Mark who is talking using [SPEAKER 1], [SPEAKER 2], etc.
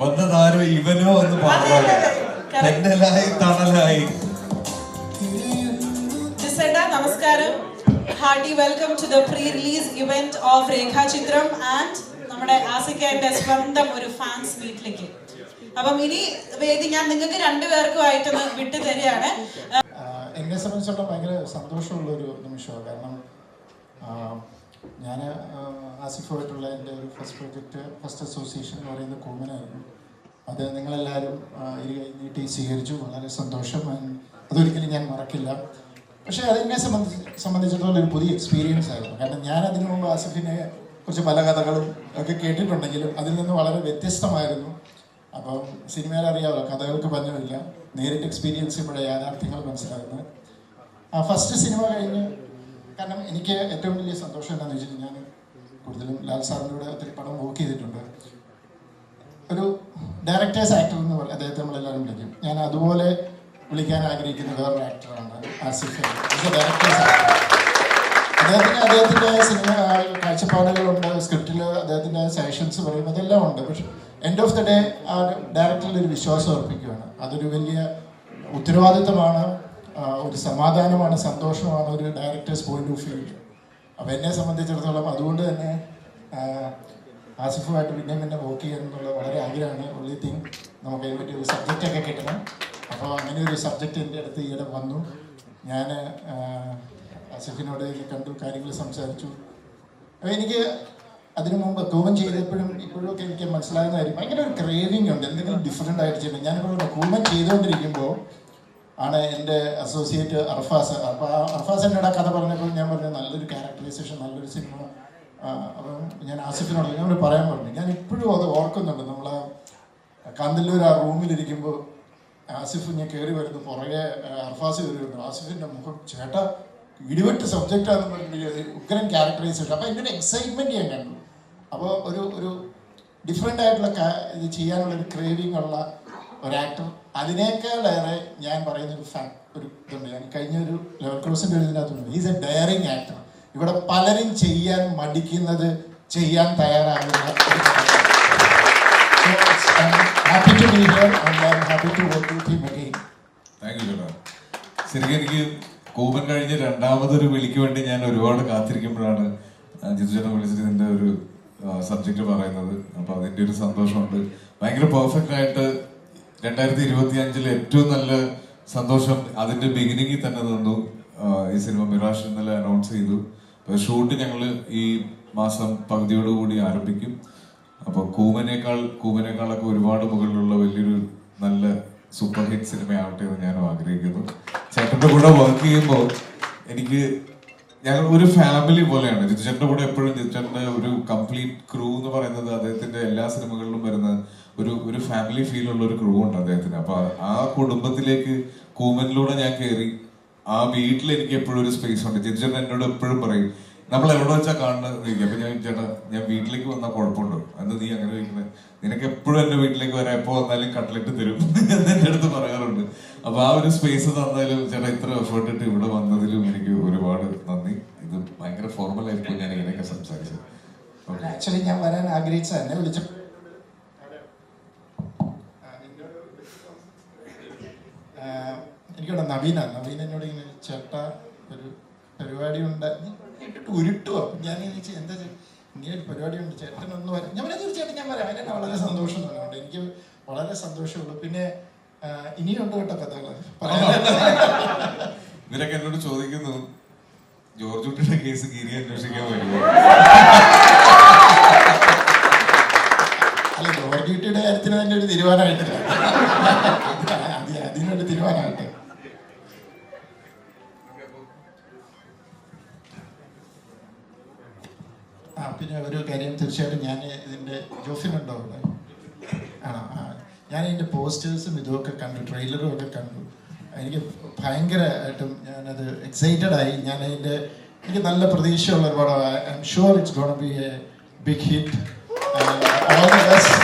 [SPEAKER 1] വന്നതാരോ ഇവനോ എന്ന് പറഞ്ഞു തെന്നലായി തണലായി.
[SPEAKER 2] നമസ്കാരം. Hearty welcome to the pre release event of Rekhachithram and നമ്മുടെ ആസിക്കയുടെ സ്വന്തം ഒരു ഫാൻസ് മീറ്റിലേക്ക് അപ്പം ഇനി വേദി ഞാൻ നിങ്ങൾക്ക് രണ്ടുപേർക്കുമായിട്ടൊന്ന് വിട്ടു തരികയാണ്.
[SPEAKER 3] എന്നെ സംബന്ധിച്ചിടത്തോളം ഭയങ്കര സന്തോഷമുള്ള ഒരു നിമിഷമാണ്. കാരണം ഞാൻ ആസിഫുമായിട്ടുള്ള എന്റെ ഒരു ഫസ്റ്റ് പ്രൊജക്റ്റ് ഫസ്റ്റ് അസോസിയേഷൻ എന്ന് പറയുന്നത് കൂമനായിരുന്നു. അത് നിങ്ങളെല്ലാവരും ഇരു കൈ നീട്ടി സ്വീകരിച്ചു. വളരെ സന്തോഷം. അതൊരിക്കലും ഞാൻ മറക്കില്ല. പക്ഷേ അതിനെ സംബന്ധിച്ച് സംബന്ധിച്ചിടത്തോളം ഒരു പുതിയ എക്സ്പീരിയൻസ് ആയിരുന്നു. കാരണം ഞാൻ അതിനു മുമ്പ് ആസിഫിനെ കുറിച്ച് പല കഥകളും ഒക്കെ കേട്ടിട്ടുണ്ടെങ്കിലും അതിൽ നിന്ന് വളരെ വ്യത്യസ്തമായിരുന്നു. അപ്പം സിനിമയിൽ അറിയാമല്ലോ കഥകൾക്ക് പഞ്ഞമില്ല. നേരിട്ട് എക്സ്പീരിയൻസ് ഇവിടെ യാഥാർത്ഥ്യങ്ങൾ മനസ്സിലാകുന്നത് ആ ഫസ്റ്റ് സിനിമ കഴിഞ്ഞ് കാരണം എനിക്ക് ഏറ്റവും വലിയ സന്തോഷം എന്താണെന്ന് വെച്ചാൽ ഞാൻ കൂടുതലും ലാൽ സാറിന്റെ കൂടെ ഒത്തിരി പടം വർക്ക് ചെയ്തിട്ടുണ്ട്. ഒരു ഡയറക്ടേഴ്സ് ആക്ടർ എന്ന് പറയും അദ്ദേഹത്തെ നമ്മളെല്ലാവരും വിളിക്കും. ഞാൻ അതുപോലെ വിളിക്കാൻ ആഗ്രഹിക്കുന്ന വേറൊരു ആക്ടറാണ് ആസിഫ് അദ്ദേഹത്തിന് അദ്ദേഹത്തിന്റെ സിനിമ കാഴ്ചപ്പാടുകളുണ്ട് സ്ക്രിപ്റ്റിൽ അദ്ദേഹത്തിന്റെ സെഷൻസ് പറയും അതെല്ലാം ഉണ്ട്. പക്ഷെ എൻഡ് ഓഫ് ദ ഡേ ആ ഡയറക്ടറിൽ ഒരു വിശ്വാസം അർപ്പിക്കുകയാണ്. അതൊരു വലിയ ഉത്തരവാദിത്തമാണ്. ഒരു സമാധാനമാണ് സന്തോഷമാണ് ഒരു ഡയറക്ടേഴ്സ് പോയിന്റ് ഓഫ് വ്യൂ അപ്പോൾ എന്നെ സംബന്ധിച്ചിടത്തോളം അതുകൊണ്ട് തന്നെ ആസിഫുമായിട്ട് പിന്നെയും പിന്നെ വർക്ക് ചെയ്യാൻ എന്നുള്ള വളരെ ആഗ്രഹമാണ്. ഉള്ളി തിങ് നമുക്ക് അതിനെ പറ്റി ഒരു സബ്ജക്റ്റ് ഒക്കെ കിട്ടണം. അപ്പോൾ അങ്ങനെ ഒരു സബ്ജക്റ്റ് എന്റെ അടുത്ത് ഈയിടെ വന്നു. ഞാൻ ആസിഫിനോട് കണ്ടു കാര്യങ്ങൾ സംസാരിച്ചു. അപ്പോൾ എനിക്ക് അതിനു മുമ്പ് കൂമൻ ചെയ്തപ്പോഴും ഇപ്പോഴും ഒക്കെ എനിക്ക് മനസ്സിലാകുന്ന കാര്യം ഭയങ്കര ഒരു ക്രേവിംഗ് ഉണ്ട്. എന്തെങ്കിലും ഡിഫറെന്റ് ആയിട്ട് ചെയ്യണം ഞാനിപ്പോൾ കൂമൻ ചെയ്തുകൊണ്ടിരിക്കുമ്പോൾ ആണ് എന്റെ അസോസിയേറ്റ് അർഫാസ് അപ്പോൾ അർഫാസ് എന്നോട് ആ കഥ പറഞ്ഞപ്പോൾ ഞാൻ പറഞ്ഞു നല്ലൊരു ക്യാരക്ടറൈസേഷൻ നല്ലൊരു സിനിമ അപ്പം ഞാൻ ആസിഫിനോട് ഞാനോട് പറയാൻ പറഞ്ഞു. ഞാൻ ഇപ്പോഴും അത് ഓർക്കുന്നുണ്ട്. നമ്മൾ കാന്തല്ലൂർ ആ റൂമിലിരിക്കുമ്പോൾ ആസിഫ് ഞാൻ കയറി വരുന്നു. പുറകെ അർഫാസ് കയറി വരുന്നു. ആസിഫിന്റെ മുഖം ചേട്ട ഇടിവെട്ട് സബ്ജക്റ്റാണെന്ന് പറഞ്ഞു ഉഗ്രൻ ക്യാരക്ടറൈസേഷൻ അപ്പോൾ എന്റെ എക്സൈറ്റ്മെന്റ് ഞാൻ കണ്ടു. അപ്പോൾ ഒരു ഒരു ഡിഫറെന്റ് ആയിട്ടുള്ള ഇത് ചെയ്യാനുള്ള ഒരു ക്രേവിംഗ് ഉള്ള ഒരു അതിനേക്കാൾ അതിനേക്കാളേറെ ഞാൻ പറയുന്ന ഒരു ഫാക്ട് ഒരു ഇതുണ്ട്. ഞാൻ കഴിഞ്ഞ ഒരു ലെവൽ ക്രോസിന്റെ ഒരു ഇതിനകത്തുണ്ട് ഈസ് എ ഡയറിങ് ആക്ടർ ഇവിടെ പലരും ചെയ്യാൻ മടിക്കുന്നത് ചെയ്യാൻ തയ്യാറാകുന്ന happy to and happy to
[SPEAKER 1] ശരിക്കും എനിക്ക് കൂപ്പൻ കഴിഞ്ഞ് രണ്ടാമതൊരു വിളിക്ക് വേണ്ടി ഞാൻ ഒരുപാട് കാത്തിരിക്കുമ്പോഴാണ് ചേട്ടൻ വിളിച്ചിട്ട് ഇതിന്റെ ഒരു സബ്ജക്റ്റ് പറയുന്നത്. അപ്പോൾ അതിന്റെ ഒരു സന്തോഷമുണ്ട്. ഭയങ്കര പെർഫെക്റ്റ് ആയിട്ട് രണ്ടായിരത്തി ഇരുപത്തി അഞ്ചിൽ ഏറ്റവും നല്ല സന്തോഷം അതിന്റെ ബിഗിനിങ്ങിൽ തന്നെ തന്നു. ഈ സിനിമ മിറാഷ് ഇന്നലെ അനൗൺസ് ചെയ്തു. ഷൂട്ട് ഞങ്ങൾ ഈ മാസം പകുതിയോടുകൂടി ആരംഭിക്കും. അപ്പൊ കൂമനേക്കാൾ കൂമനേക്കാളൊക്കെ ഒരുപാട് മുകളിലുള്ള വലിയൊരു നല്ല സൂപ്പർ ഹിറ്റ് സിനിമയാവട്ടെ എന്ന് ഞാനും ആഗ്രഹിക്കുന്നു. ചേട്ടന്റെ കൂടെ വർക്ക് ചെയ്യുമ്പോൾ എനിക്ക് ഞങ്ങൾ ഒരു ഫാമിലി പോലെയാണ്. ജിതുചേട്ടന്റെ കൂടെ എപ്പോഴും ജിതുചേട്ടന്റെ ഒരു കംപ്ലീറ്റ് ക്രൂ എന്ന് പറയുന്നത് അദ്ദേഹത്തിന്റെ എല്ലാ സിനിമകളിലും വരുന്ന ഒരു ഒരു ഫാമിലി ഫീൽ ഉള്ള ഒരു ക്രൂ ഉണ്ട് അദ്ദേഹത്തിന്. അപ്പൊ ആ കുടുംബത്തിലേക്ക് കൂമനിലൂടെ ഞാൻ കയറി ആ വീട്ടിൽ എനിക്ക് എപ്പോഴും ഒരു സ്പേസ് ഉണ്ട്. ജിതുചേട്ടൻ എന്നോട് എപ്പോഴും പറയും നമ്മൾ എവിടെ വെച്ചാൽ കാണുന്നത്. അപ്പൊ ഞാൻ ചേട്ടാ ഞാൻ വീട്ടിലേക്ക് വന്നാൽ കുഴപ്പമുണ്ടോ? അന്ന് നീ അങ്ങനെ ചോദിക്കുന്നത് നിനക്ക് എപ്പോഴും എന്റെ വീട്ടിലേക്ക് വരാം. എപ്പോ വന്നാലും കട്ട്ലറ്റ് തരും. എന്ന് എന്റെ അടുത്ത് പറയാറുണ്ട്. അപ്പൊ ആ ഒരു സ്പേസ് തന്നാലും ചേട്ടാ ഇത്ര എഫേർട്ട് ഇട്ട് ഇവിടെ വന്നതിലും എനിക്ക് ഒരുപാട് നന്ദി ഇത് ഭയങ്കര ഫോർമൽ ആയിരിക്കും ഞാൻ ഇങ്ങനെയൊക്കെ സംസാരിച്ചത് ഓക്കെ
[SPEAKER 3] ആക്ച്വലി ഞാൻ വരാൻ ആഗ്രഹിച്ച എന്നെ വിളിച്ചു. എനിക്കിവിടെ നവീന. നവീന എന്നോട് ഇങ്ങനെ ചേട്ട ഒരു പരിപാടി ഉണ്ട് കേട്ടിട്ട് ഉരുട്ടുവോ ഞാൻ എന്താ ഇങ്ങനെ ഒരു പരിപാടി ഉണ്ട് ചേട്ടനൊന്നും വരാം. ഞാൻ പറയാം തീർച്ചയായിട്ടും ഞാൻ വരാം. അതിനെ വളരെ സന്തോഷം തോന്നുന്നുണ്ട്. എനിക്ക് വളരെ സന്തോഷമുള്ളൂ. പിന്നെ ഇനിയുണ്ട് കേട്ടോ കഥകൾ പറയാൻ
[SPEAKER 1] ഇവരൊക്കെ എന്നോട് ചോദിക്കുന്നു ജോർജ് കുട്ടിയുടെ കേസ് ഗിരി അന്വേഷിക്കാൻ വരുമോ
[SPEAKER 3] അല്ല ജോർജ് കുട്ടിയുടെ കാര്യത്തിന് തന്നെ ഒരു തീരുമാനമായിട്ടില്ല. അത് അതിനൊരു തീരുമാനമായിട്ട് ആ പിന്നെ ഒരു കാര്യം തീർച്ചയായിട്ടും ഞാൻ ഇതിന്റെ ജോസിനുണ്ടോ അവിടെ? ആണോ? ആ ഞാൻ ഇതിന്റെ പോസ്റ്റേഴ്സും ഇതുമൊക്കെ കണ്ടു ട്രെയിലറും ഒക്കെ കണ്ടു. എനിക്ക് ഭയങ്കരമായിട്ടും ഞാനത് എക്സൈറ്റഡ് ആയി. ഞാൻ അതിന്റെ എനിക്ക് നല്ല പ്രതീക്ഷയുള്ള ഒരുപാട് പടം. I'm sure it's gonna be a big hit all the best